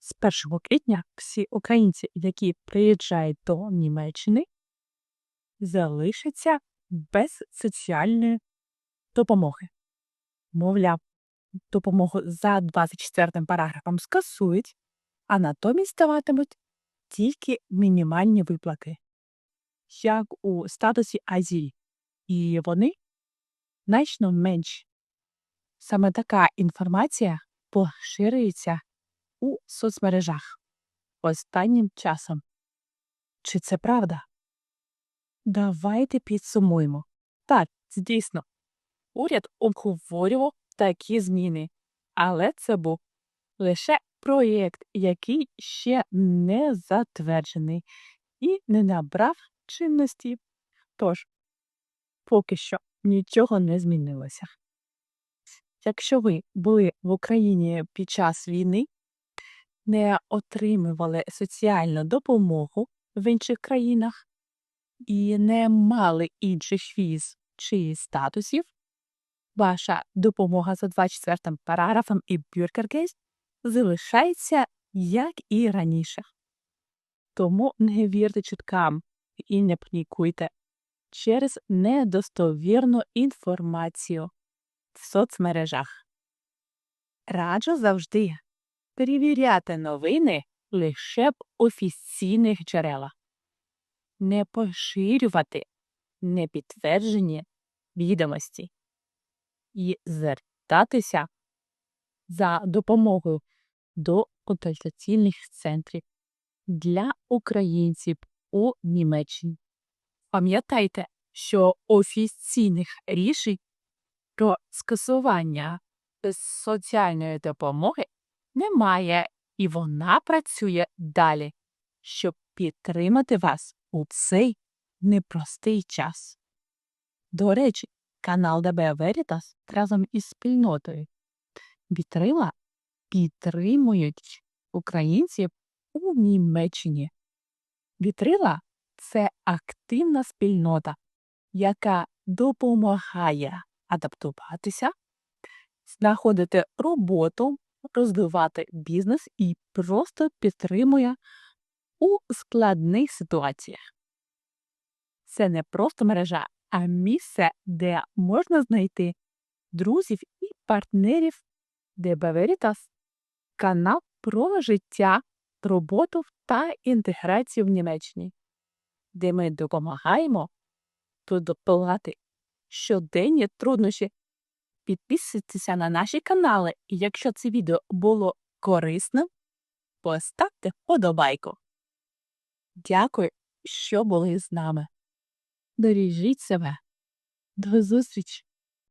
З 1 квітня всі українці, які приїжджають до Німеччини, залишаться без соціальної допомоги. Мовляв, допомогу за 24 параграфом скасують, а натомість даватимуть тільки мінімальні виплати, як у статусі Азії, і вони значно менші. Саме така інформація поширюється у соцмережах останнім часом. Чи це правда? Давайте підсумуємо. Так, дійсно, уряд обговорював такі зміни, але це був лише проєкт, який ще не затверджений і не набрав чинності. Тож, поки що нічого не змінилося. Якщо ви були в Україні під час війни, не отримували соціальну допомогу в інших країнах і не мали інших віз чи статусів, ваша допомога за 24 параграфом і бюркергейст залишається як і раніше. Тому не вірте чуткам і не панікуйте через недостовірну інформацію в соцмережах. Раджу завжди перевіряти новини лише в офіційних джерелах, не поширювати непідтверджені відомості і звертатися за допомогою до консультаційних центрів для українців у Німеччині. Пам'ятайте, що офіційних рішень про скасування соціальної допомоги немає, і вона працює далі, щоб підтримати вас у цей непростий час. До речі, канал ДБ Veritas разом із спільнотою Вітрила підтримують українців у Німеччині. Вітрила це активна спільнота, яка допомагає адаптуватися, знаходити роботу, розвивати бізнес і просто підтримує у складних ситуаціях. Це не просто мережа, а місце, де можна знайти друзів і партнерів ДБ Veritas – канал про життя, роботу та інтеграцію в Німеччині, де ми допомагаємо подолати щоденні труднощі. Підписуйтеся на наші канали, і якщо це відео було корисним, поставте подобайку. Дякую, що були з нами. Доріжіть себе. До зустрічі!